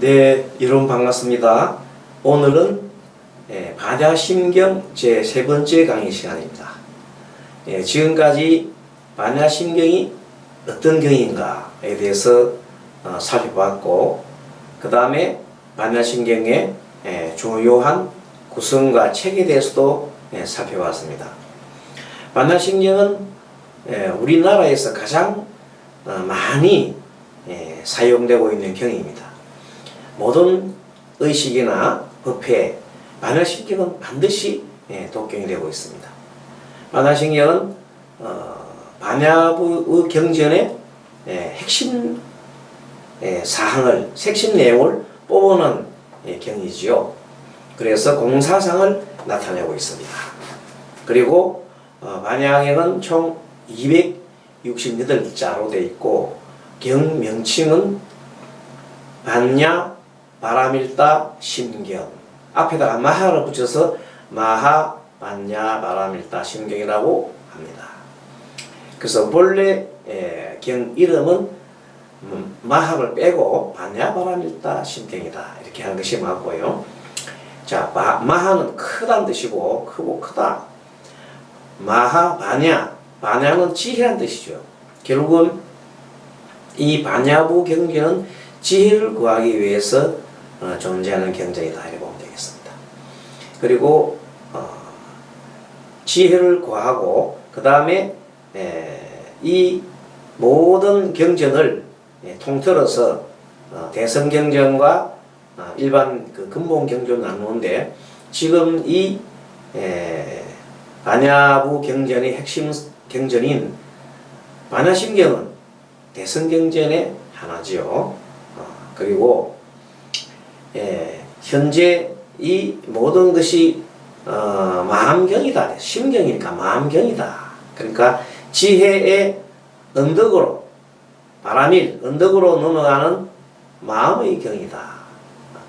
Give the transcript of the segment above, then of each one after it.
네, 여러분 반갑습니다. 오늘은 예, 반야심경 제 세 번째 강의 시간입니다. 예, 지금까지 반야심경이 어떤 경인가에 대해서 어, 살펴봤고, 그 다음에 반야심경의 예, 주요한 구성과 책에 대해서도 예, 살펴봤습니다. 반야심경은 예, 우리나라에서 가장 어, 많이 예, 사용되고 있는 경입니다. 모든 의식이나 법회, 반야신경은 반드시 예, 독경이 되고 있습니다. 반야신경은 어, 반야부의 경전의 예, 핵심 예, 사항을, 핵심 내용을 뽑아놓은 예, 경이지요. 그래서 공사상을 나타내고 있습니다. 그리고 어, 반야경은 총 268자로 되어 있고 경 명칭은 반야 바라밀다 심경 앞에다가 마하를 붙여서 마하 반야 바라밀다 심경이라고 합니다. 그래서 에, 경 이름은 음, 마하를 빼고 반야 바라밀다 심경이다 이렇게 하는 것이 맞고요. 자 마, 마하는 크다는 뜻이고 크고 크다. 마하 반야 반야는 지혜란 뜻이죠. 결국은 이 반야부 경전은 지혜를 구하기 위해서 어, 존재하는 경전이다 이렇게 보면 되겠습니다. 그리고 어, 지혜를 구하고 그 다음에 이 모든 경전을 예, 통틀어서 어, 대성 경전과 어, 일반 그 근본 경전 나누는데 지금 이 에, 반야부 경전의 핵심 경전인 반야심경은 대성 경전의 하나지요. 어, 그리고 예, 현재 이 모든 것이 어, 마음경이다. 심경이니까 마음경이다. 그러니까 지혜의 언덕으로 바람일 언덕으로 넘어가는 마음의 경이다.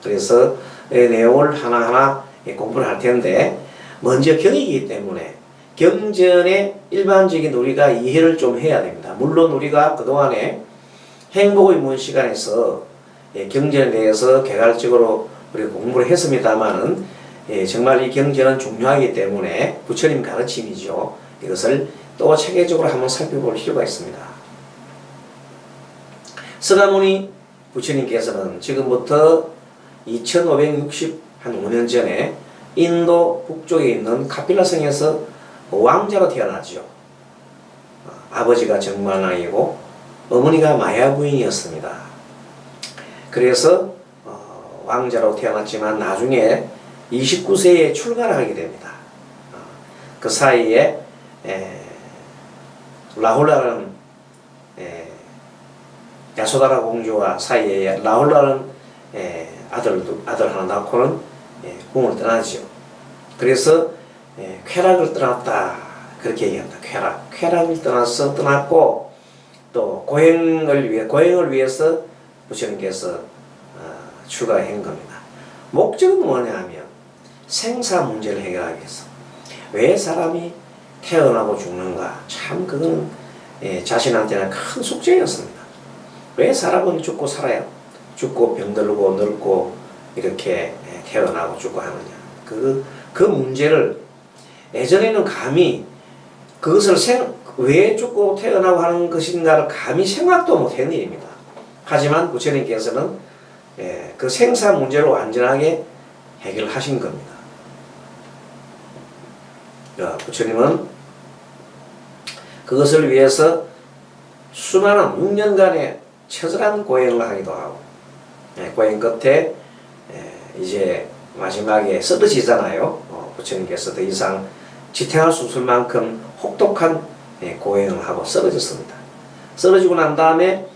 그래서 이 내용을 하나하나 공부를 할 텐데 먼저 경이기 때문에 경전의 일반적인 우리가 이해를 좀 해야 됩니다. 물론 우리가 그동안에 행복의 문 시간에서 예, 경전에 대해서 개괄적으로 우리 공부를 했습니다만은 예, 정말 이 경전은 중요하기 때문에 부처님 가르침이죠. 이것을 또 체계적으로 한번 살펴볼 필요가 있습니다. 서가모니 부처님께서는 지금부터 2560한 5년 전에 인도 북쪽에 있는 카필라성에서 왕자로 태어나죠. 아버지가 정만왕이고 어머니가 마야 부인이었습니다. 그래서 어, 왕자로 태어났지만 나중에 29세에 출가를 하게 됩니다. 어, 그 사이에 에, 야소다라 공주와 사이에 라훌라는 에, 아들 아들 하나 낳고는 에, 궁을 떠나죠. 그래서 에, 쾌락을 떠났다 그렇게 얘기합니다. 쾌락 쾌락을 떠나서 떠났고 또 고행을 위해 고행을 위해서 부처님께서 어, 출가한 겁니다. 목적은 뭐냐면 생사 문제를 해결하기 위해서 왜 사람이 태어나고 죽는가 참 그거는 예, 자신한테는 큰 숙제였습니다. 왜 사람은 죽고 살아요? 죽고 병들고 늙고 이렇게 예, 태어나고 죽고 하느냐 그, 그 문제를 예전에는 감히 그것을 생, 왜 죽고 태어나고 하는 것인가를 감히 생각도 못한 일입니다. 하지만 부처님께서는 예, 그 생사 문제를 완전하게 해결하신 겁니다. 야, 부처님은 그것을 위해서 수많은 6년간의 처절한 고행을 하기도 하고 예, 고행 끝에 예, 이제 마지막에 쓰러지잖아요. 어, 부처님께서 더 이상 지탱할 수 없을 만큼 혹독한 예, 고행을 하고 쓰러졌습니다. 쓰러지고 난 다음에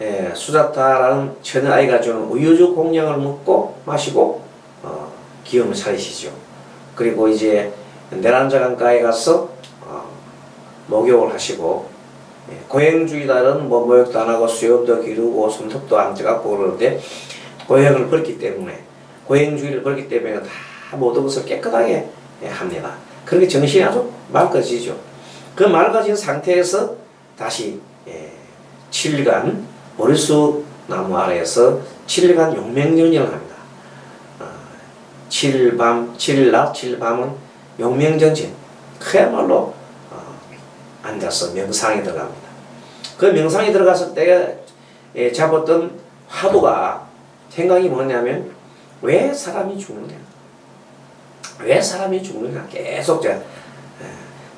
예, 수자타라는 처녀 아이가 주는 우유주 공양을 먹고 마시고 어, 기운을 차리시죠. 그리고 이제 내란자강가에 가서 어, 목욕을 하시고 예, 고행주의자는 뭐 목욕도 안 하고 수염도 기르고 손톱도 안 쪄갖고 그러는데 고행을 버렸기 때문에 고행주의를 버렸기 때문에 다 모든 것을 깨끗하게 예, 합니다. 그렇게 정신이 아주 맑아지죠. 그 맑아진 상태에서 다시 예, 7간 머리수 나무 아래에서 7일간 용맹전쟁을 합니다. 어, 7일 밤, 7일 낮, 7일 밤은 용맹전쟁. 그야말로 어, 앉아서 명상에 들어갑니다. 그 명상에 들어갔을 때 예, 잡았던 화두가 생각이 뭐냐면 왜 사람이 죽느냐? 왜 사람이 죽느냐? 계속 제가 예,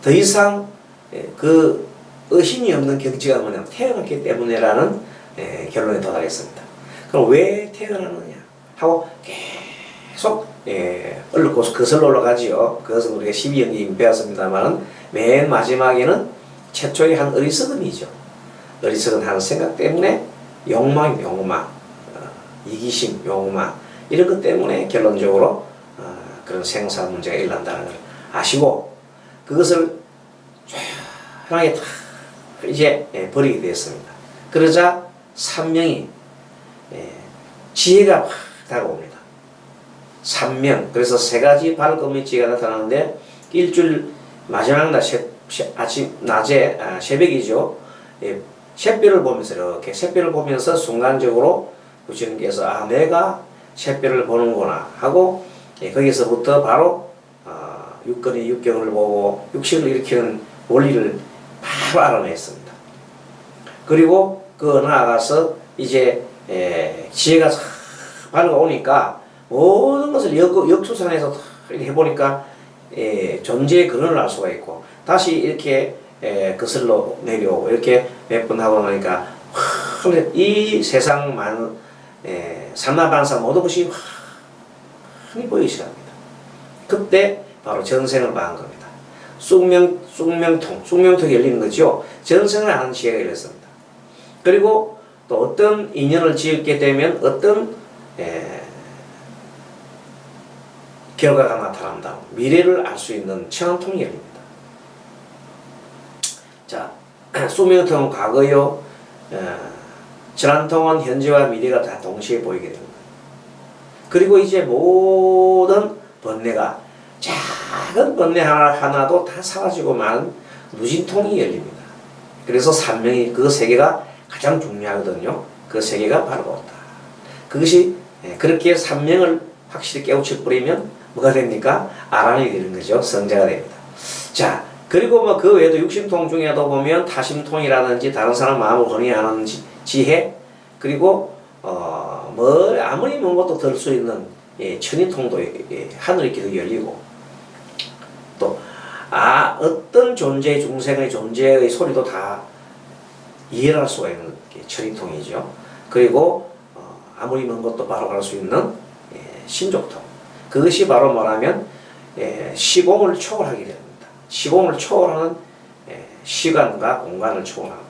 더 이상 예, 그 의심이 없는 경지가 뭐냐면 태어났기 때문에라는 예, 결론에 도달했습니다. 그럼 왜 태어나느냐 하고 계속 예, 얼른 거슬러 올라가지요. 그것은 우리가 12연기 배웠습니다만은 맨 마지막에는 최초의 한 어리석음이죠. 어리석은 하는 생각 때문에 욕망, 욕망, 어, 이기심, 욕망 이런 것 때문에 결론적으로 어, 그런 생사 문제가 일어난다는 걸 아시고 그것을 조용하게 다 이제 예, 버리게 되었습니다. 그러자 삼명이 예, 지혜가 확 다가옵니다. 삼명 그래서 세 가지 발금의 지혜가 나타나는데 일주일 마지막 날 새, 새- 아침 낮에 아, 새벽이죠. 예, 샛별을 보면서 이렇게 샛별을 보면서 순간적으로 부처님께서 아 내가 샛별을 보는구나 하고 예, 거기서부터 바로 아, 육근의 육경을 보고 육신을 일으키는 원리를 바로 알아냈습니다. 그리고 그 나아가서 이제 에, 지혜가 싹 밝아오니까 모든 것을 역, 이렇게 해보니까 에, 존재의 근원을 알 수가 있고 다시 이렇게 에, 거슬러 내려오고 이렇게 몇 번 하고 나니까 확, 이 세상 만 에, 산나반사 모든 것이 환히 보이기 시작합니다. 그때 바로 전생을 봐한 겁니다. 쑥명, 쑥명통, 쑥명통이 열리는 거죠. 전생을 아는 지혜가 열렸습니다. 그리고 또 어떤 인연을 지었게 되면 어떤 에, 결과가 나타난다. 미래를 알 수 있는 천안통이 열립니다. 자, 쑥명통은 과거요, 에, 천안통은 현재와 미래가 다 동시에 보이게 됩니다. 그리고 이제 모든 번뇌가 작은 번뇌 하나, 하나도 다 사라지고 마는 무진통이 열립니다. 그래서 삼명이 그 세계가 가장 중요하거든요. 그 세계가 바로 그렇다. 그것이 예, 그렇게 삼명을 확실히 깨우쳐 버리면 뭐가 됩니까? 아란이 되는 거죠. 성자가 됩니다. 자, 그리고 뭐 그 외에도 육심통 중에도 보면 타심통이라든지 다른 사람 마음을 건의하는 지- 지혜 그리고 어, 뭐 아무리 먼 것도 들 수 있는 예, 천이통도 예, 하늘의 길이 열리고 또 아 어떤 존재의 중생의 존재의 소리도 다 이해할 수가 있는 게 천이통이죠. 그리고 어, 아무리 먼 것도 바로 갈 수 있는 예, 신족통 그것이 바로 뭐라면 예, 시공을 초월하게 됩니다. 시공을 초월하는 예, 시간과 공간을 초월하는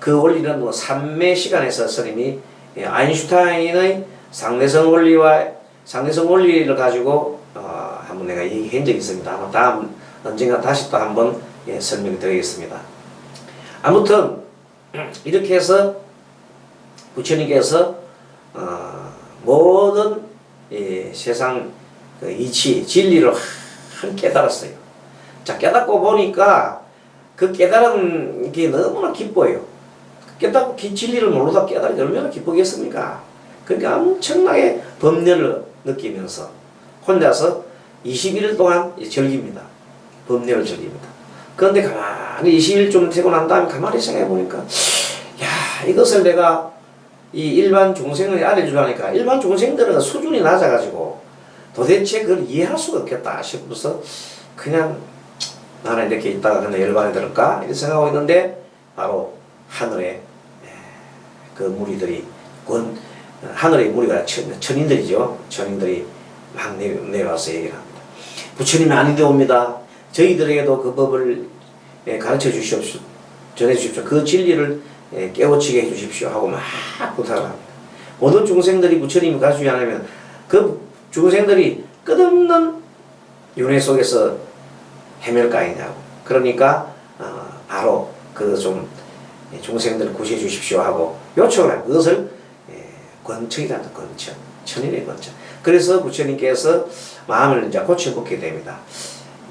그 원리는 뭐 삼매 시간에서 스님이 예, 아인슈타인의 상대성 원리와 상대성 원리를 가지고 어, 한번 내가 얘기한 적이 있습니다. 아마 다음 언젠가 다시 또 한번 예, 설명드리겠습니다. 아무튼 이렇게 해서 부처님께서 어, 모든 이 세상 그 이치 진리를 한 깨달았어요. 자 깨닫고 보니까 그 깨달은 게 너무나 기뻐요. 깨닫고 기- 진리를 모르다 깨달으니 얼마나 기쁘겠습니까? 그러니까 엄청나게 법례를 느끼면서 혼자서 21일 동안 즐깁니다. 법례를 즐깁니다. 그런데 가만히 20일쯤 되고 난 다음에 가만히 생각해 보니까 야 이것을 내가 이 일반 중생을 알려주라니까 일반 중생들은 수준이 낮아가지고 도대체 그걸 이해할 수가 없겠다 싶어서 그냥 나는 이렇게 있다가 그냥 열반에 들을까? 이렇게 생각하고 있는데 바로 하늘에 그 무리들이 권 하늘의 무리가 천, 천인들이죠. 천인들이 막 내, 내려와서 얘기를 합니다. 부처님이 아닌데 옵니다. 저희들에게도 그 법을 예, 가르쳐 주십시오. 전해 주십시오. 그 진리를 예, 깨우치게 해 주십시오 하고 막 부탁을 합니다. 모든 중생들이 부처님이 가르치지 않으면 그 중생들이 끝없는 윤회 속에서 아니냐고. 그러니까 어, 바로 그 좀 중생들을 구시해 주십시오 하고 요청을 합니다. 그것을 예, 권청이라는 권청 천인의 권청 그래서 부처님께서 마음을 이제 고쳐먹게 됩니다.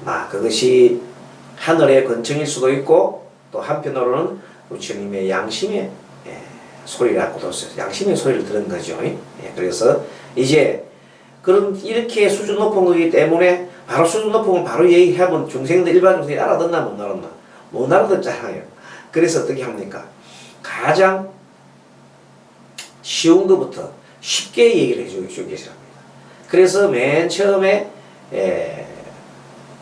아, 그것이 하늘의 권청일 수도 있고 또 한편으로는 부처님의 양심의 예, 갖고 양심의 소리를 들은 거죠. 예, 그래서 이제 그런 이렇게 수준 높은 거기 때문에 바로 수준 높은 걸 바로 얘기하면 중생들 일반 중생이 알아듣나 못 알아듣나 못 알아듣잖아요. 그래서 어떻게 합니까? 가장 쉬운 것부터 쉽게 얘기를 해주기 시작합니다. 그래서 맨 처음에 에,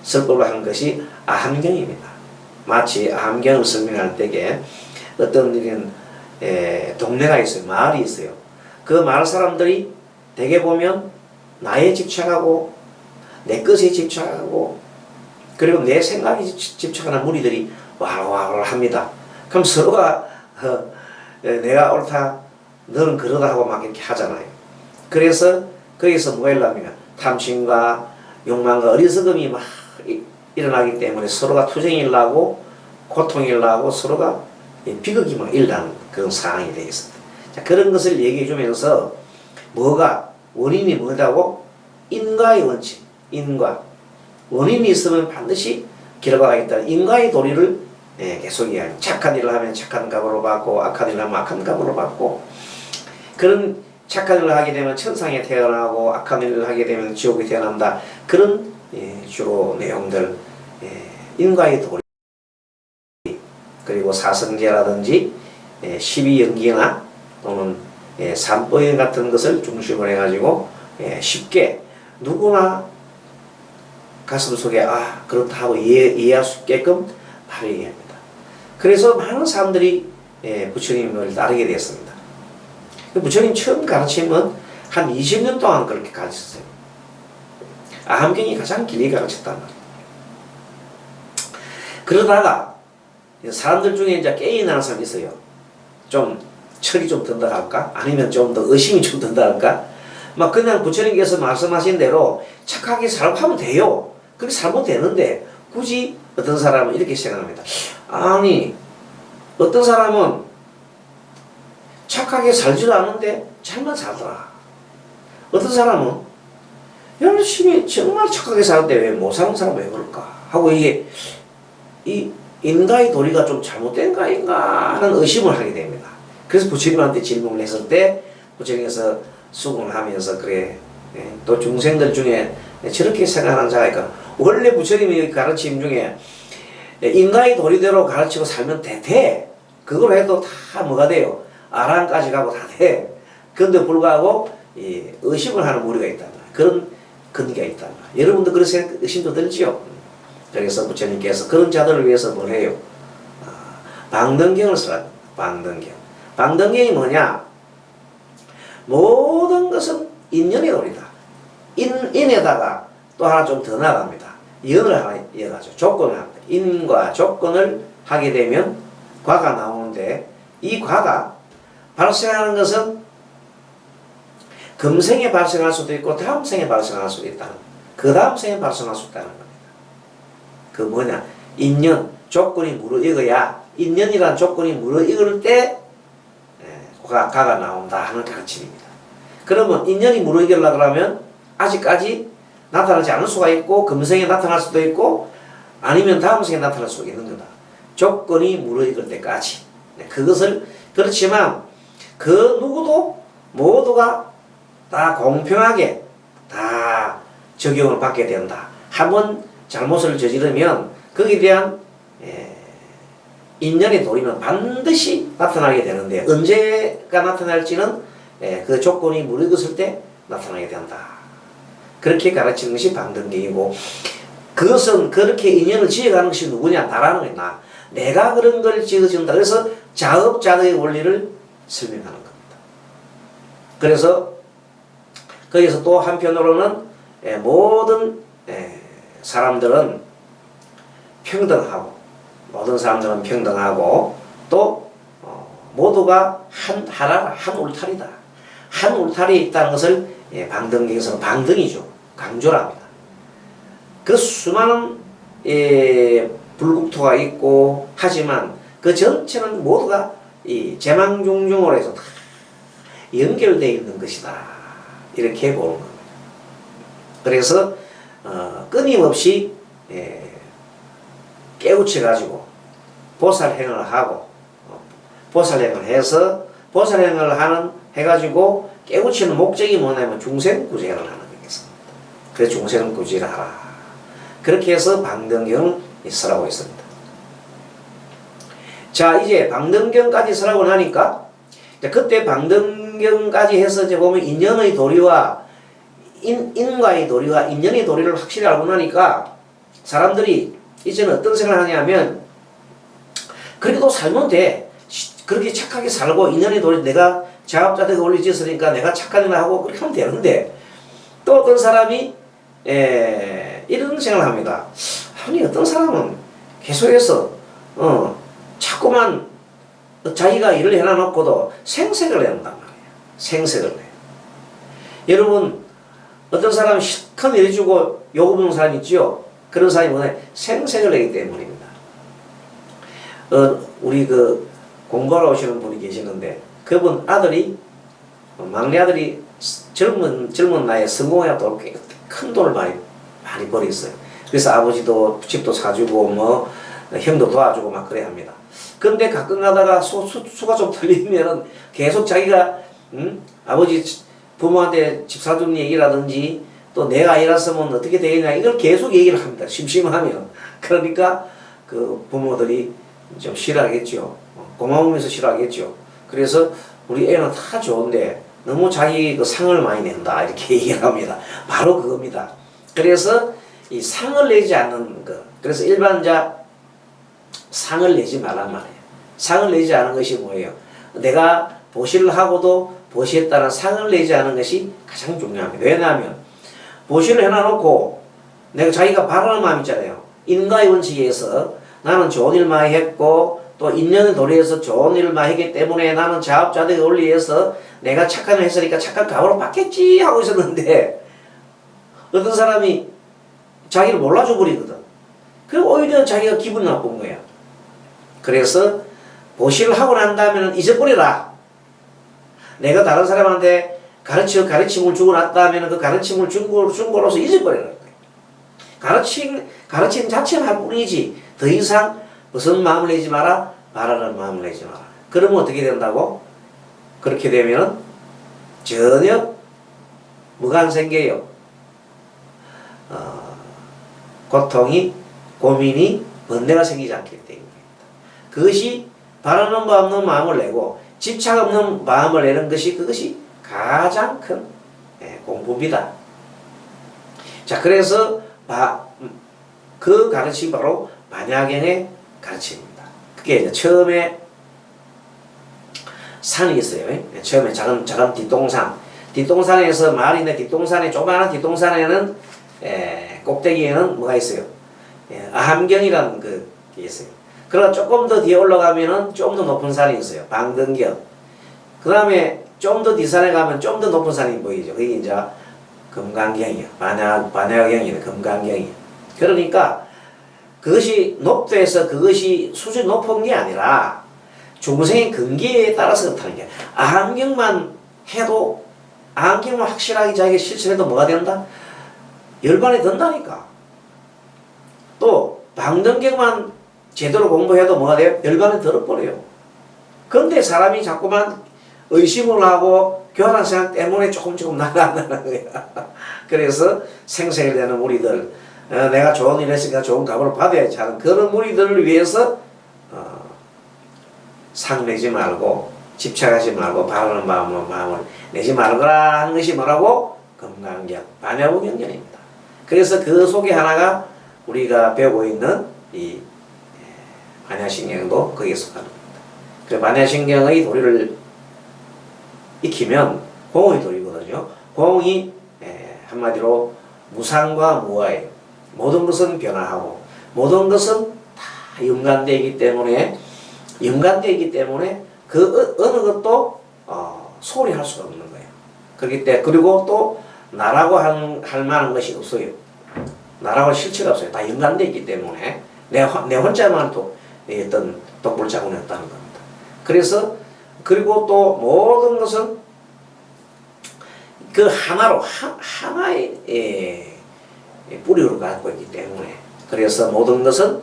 설법을 한 것이 아함경입니다. 마치 아함경을 설명할 때에 어떤 일은 에, 동네가 있어요. 마을이 있어요. 그 마을 사람들이 대개 보면 나에 집착하고 내 것에 집착하고 그리고 내 생각에 집- 집착하는 무리들이 와와와 합니다. 그럼 서로가 어, 에, 내가 옳다 너는 그러다 하고 막 이렇게 하잖아요. 그래서 거기서 뭐가 일어나면 탐심과 욕망과 어리석음이 막 이- 일어나기 때문에 서로가 투쟁이 일어나고 고통이 일어나고 서로가 이 비극이 막 일어나는 그런 상황이 되어 있습니다. 자, 그런 것을 얘기해 주면서 뭐가 원인이 뭐다고? 인과의 원칙, 인과. 원인이 있으면 반드시 결과가 있다. 인과의 도리를 예, 계속 이야기. 착한 일을 하면 착한 값으로 받고 악한 일을 하면 악한 값으로 받고 그런 착한 일을 하게 되면 천상에 태어나고 악한 일을 하게 되면 지옥에 태어난다. 그런 예, 주로 내용들 예, 인과의 도리 그리고 사성제라든지 예, 12연기나 또는 예, 삼보연 같은 것을 중심으로 해가지고 예, 쉽게 누구나 가슴 속에 아 그렇다 하고 이해, 이해할 수 있게끔 바로 얘기합니다. 그래서 많은 사람들이 예, 부처님을 따르게 되었습니다. 그 부처님 처음 가르침은 한 20년 동안 그렇게 가르쳤어요. 아함경이 가장 길게 가르쳤단 말이에요. 그러다가 사람들 중에 이제 나는 사람이 있어요. 좀 철이 좀 든다 할까? 아니면 좀 더 의심이 좀 든다 할까? 막 그냥 부처님께서 말씀하신 대로 착하게 살고 하면 돼요. 그렇게 살면 되는데 굳이 어떤 사람은 이렇게 생각합니다. 아니 어떤 사람은 착하게 살지도 않는데 잘만 살더라. 어떤 사람은 열심히 정말 착하게 사는데 왜 못 사는 사람 왜 그럴까? 하고 이게 이 인가의 도리가 좀 잘못된 거 아닌가 하는 의심을 하게 됩니다. 그래서 부처님한테 질문을 했을 때 부처님께서 수긍을 하면서 그래 예, 또 중생들 중에 저렇게 생각하는 자가 있까 원래 부처님의 가르침 중에 인가의 도리대로 가르치고 살면 돼, 돼. 그걸 해도 다 뭐가 돼요? 아랑까지 가고 다 돼. 그런데 불구하고 이 의심을 하는 무리가 말이야. 그런 근기가 말이야. 여러분도 그런 의심도 들지요? 그래서 부처님께서 그런 자들을 위해서 뭘 해요? 아, 방등경을 써라. 방등경. 방등경이 뭐냐? 모든 것은 인연의 도리다. 인, 인에다가 또 하나 좀 더 나갑니다. 연을 하나 이어가죠. 조건을 합니다. 인과 조건을 하게 되면 과가 나오는데 이 과가 발생하는 것은 금생에 발생할 수도 있고 다음 생에 발생할 수도 있다는 그 다음 생에 발생할 수 있다는 겁니다. 그 뭐냐 인연 조건이 무르익어야 인연이란 조건이 무르익을 때 예, 가, 가가 나온다 하는 가르침입니다. 그러면 인연이 무르익으려 그러면 아직까지 나타나지 않을 수가 있고 금생에 나타날 수도 있고 아니면 다음 생에 나타날 수 있는 거다. 조건이 무르익을 때까지 네, 그것을 그렇지만 그 누구도 모두가 다 공평하게 다 적용을 받게 된다. 한번 잘못을 저지르면 거기에 대한 에, 인연의 도리는 반드시 나타나게 되는데 언제가 나타날지는 에, 그 조건이 무르익었을 때 나타나게 된다. 그렇게 가르치는 것이 방등경이고 그것은 그렇게 인연을 지어가는 것이 누구냐? 나라는 거야. 나. 내가 그런 걸 지어준다. 그래서 자업자득의 원리를 설명하는 겁니다. 그래서 거기서 또 한편으로는 에, 모든 에, 사람들은 평등하고 모든 사람들은 평등하고 또 어, 모두가 한 하나 한 울타리다. 한 울타리에 있다는 것을 예, 방등경에서는 방등이죠. 강조를 합니다. 그 수많은 예, 불국토가 있고 하지만 그 전체는 모두가 이 제망중중으로 해서 다 연결되어 있는 것이다. 이렇게 보는 겁니다. 그래서 어, 끊임없이 예, 깨우쳐 가지고 보살행을 하고 어, 보살행을 해서 보살행을 하는 해가지고 깨우치는 목적이 뭐냐면 중생구제를 하는 거겠습니다. 그래서 중생을 구제하라. 그렇게 해서 방등경을 설하고 있습니다. 자 이제 방등경까지 나니까 자, 그때 방등경까지 해서 이제 보면 인연의 도리와 인, 인과의 도리와 인연의 도리를 확실히 알고 나니까 사람들이 이제는 어떤 생각을 하냐면 그래도 살면 돼. 시- 그렇게 착하게 살고 인연의 도리 내가 자업자득 올리지었으니까 내가 착한 일 하고 그렇게 하면 되는데 또 어떤 사람이 에, 이런 생각을 합니다. 아니 어떤 사람은 계속해서 어, 자꾸만 자기가 일을 해놔놓고도 생색을 내는단 말이에요. 생색을 내. 여러분 어떤 사람은 실컷 일해주고 요구하는 사람 있지요. 그런 사람이 뭐냐 생색을 내기 때문입니다. 어, 우리 그 공부하러 오시는 분이 계시는데 그분 아들이 막내 아들이 젊은 젊은 나이에 성공해야 또큰 돈을 많이 많이 벌었어요. 그래서 아버지도 집도 사주고 뭐 형도 도와주고 막 그래 합니다. 근데 가끔 가다가 수, 수, 수가 좀 틀리면은 계속 자기가 음? 아버지 부모한테 집 사준 얘기라든지 또 내가 일했으면 어떻게 되겠냐 이걸 계속 얘기를 합니다. 심심하면 그러니까 그 부모들이 좀 싫어하겠죠. 고마우면서 싫어하겠죠. 그래서 우리 애는 다 좋은데 너무 자기 그 상을 많이 낸다 이렇게 얘기를 합니다. 바로 그겁니다. 그래서 이 상을 내지 않는 것. 그래서 일반자 상을 내지 말란 말이에요. 상을 내지 않은 것이 뭐예요? 내가 보시를 하고도 보시에 따라 상을 내지 않은 것이 가장 중요합니다. 왜냐하면 보시를 해놔놓고 내가 자기가 바라는 마음 있잖아요. 인과의 원칙에 의해서 나는 좋은 일 많이 했고 또 인연의 도리에서 좋은 일을 많이 했기 때문에 나는 자업자득의 원리에서 내가 착한 일 했으니까 착한 값으로 받겠지 하고 있었는데 어떤 사람이 자기를 몰라줘 버리거든. 그리고 오히려 자기가 기분 나쁜 거야. 그래서 보시를 하고 난 다음에는 잊어버리라. 내가 다른 사람한테 가르쳐 가르침을 주고 났다면 그 가르침을 준, 거, 준 거로서 잊어버리는 거예요. 가르침 가르침 자체는 할 뿐이지 더 이상 무슨 마음을 내지 마라 바라는 마음을 내지 마라. 그러면 어떻게 된다고? 그렇게 되면 전혀 뭐가 안 생겨요. 어, 고통이 고민이 번뇌가 생기지 않기 때문입니다. 그것이 바라는 바 없는 마음을 내고 집착 없는 마음을 내는 것이 그것이 가장 큰 예, 공부입니다. 자, 그래서 바, 음, 그 가르침이 바로 반야경의 가르침입니다. 그게 처음에 산이 있어요. 예, 처음에 작은 작은 뒷동산, 뒷동산에서 마을이 있는 뒷동산에 조그마한 뒷동산에는 에, 꼭대기에는 뭐가 있어요? 예, 아함경이라는 그게 있어요. 그러나 조금 더 뒤에 올라가면은 좀 더 높은 산이 있어요. 방등경. 그 다음에 좀더 뒷산에 가면 좀 더 높은 산이 보이죠. 그게 이제 금강경이요. 반야, 반야경이네. 금강경이. 그러니까 그것이 높도해서 그것이 수준이 높은 게 아니라 중생의 근기에 따라서 그렇다는 게 아함경만 해도 아함경만 확실하게 자기가 실천해도 뭐가 된다? 열반이 든다니까. 또 방등경만 제대로 공부해도 뭐가 돼요? 열반이 들어버려요. 근데 사람이 자꾸만 의심을 하고 교활한 생각 때문에 조금 조금 나간다는 거야. 그래서 생색을 내는 우리들, 어, 내가 좋은 일 했으니까 좋은 값을 받아야지 하는 그런 우리들을 위해서 어, 상 내지 말고 집착하지 말고 바라는 마음으로 마음을 내지 말거라 하는 것이 뭐라고? 금강경, 반야부 경전입니다. 그래서 그 속에 하나가 우리가 배우고 있는 이 반야신경도 거기에 속하는 겁니다. 그 반야신경의 도리를 익히면 공의 도리거든요. 공이 에, 한마디로 무상과 무아예요. 모든 것은 변화하고 모든 것은 다 연관되기 때문에 연관되기 때문에 그 어, 어느 것도 어, 소홀히 할 수가 없는 거예요. 그렇기 때문에 그리고 또 나라고 할, 할 만한 것이 없어요. 나라고 할 실체가 없어요. 다 연관되어 있기 때문에 내, 혼- 내 혼자만 또 어떤 독불 자군이었다는 겁니다. 그래서 그리고 또 모든 것은 그 하나로 하, 하나의 예, 예, 뿌리로 갖고 있기 때문에 그래서 모든 것은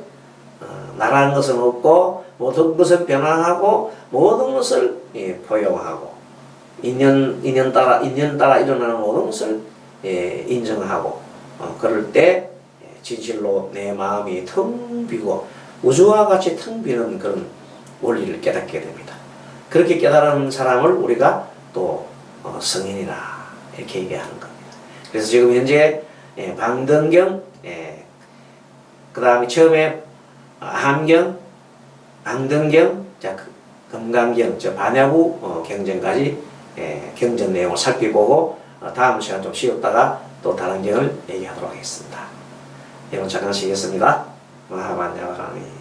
어, 나라는 것은 없고 모든 것은 변화하고 모든 것을 예, 포용하고 인연 인연 따라 인연 따라 일어나는 모든 것을 예, 인정하고 어, 그럴 때 예, 진실로 내 마음이 텅 비고 우주와 같이 텅 비는 그런 원리를 깨닫게 됩니다. 그렇게 깨달은 사람을 우리가 또 어, 성인이라 이렇게 얘기하는 겁니다. 그래서 지금 현재 예, 방등경, 예, 그 다음에 처음에 함경, 방등경, 자 그- 금강경, 저 반야부 어, 경전까지 예, 경전 내용을 살펴보고 어, 다음 시간 좀 쉬었다가 또 다른 경을 얘기하도록 하겠습니다. 여러분 잠깐 쉬겠습니다. 마하반야가라니.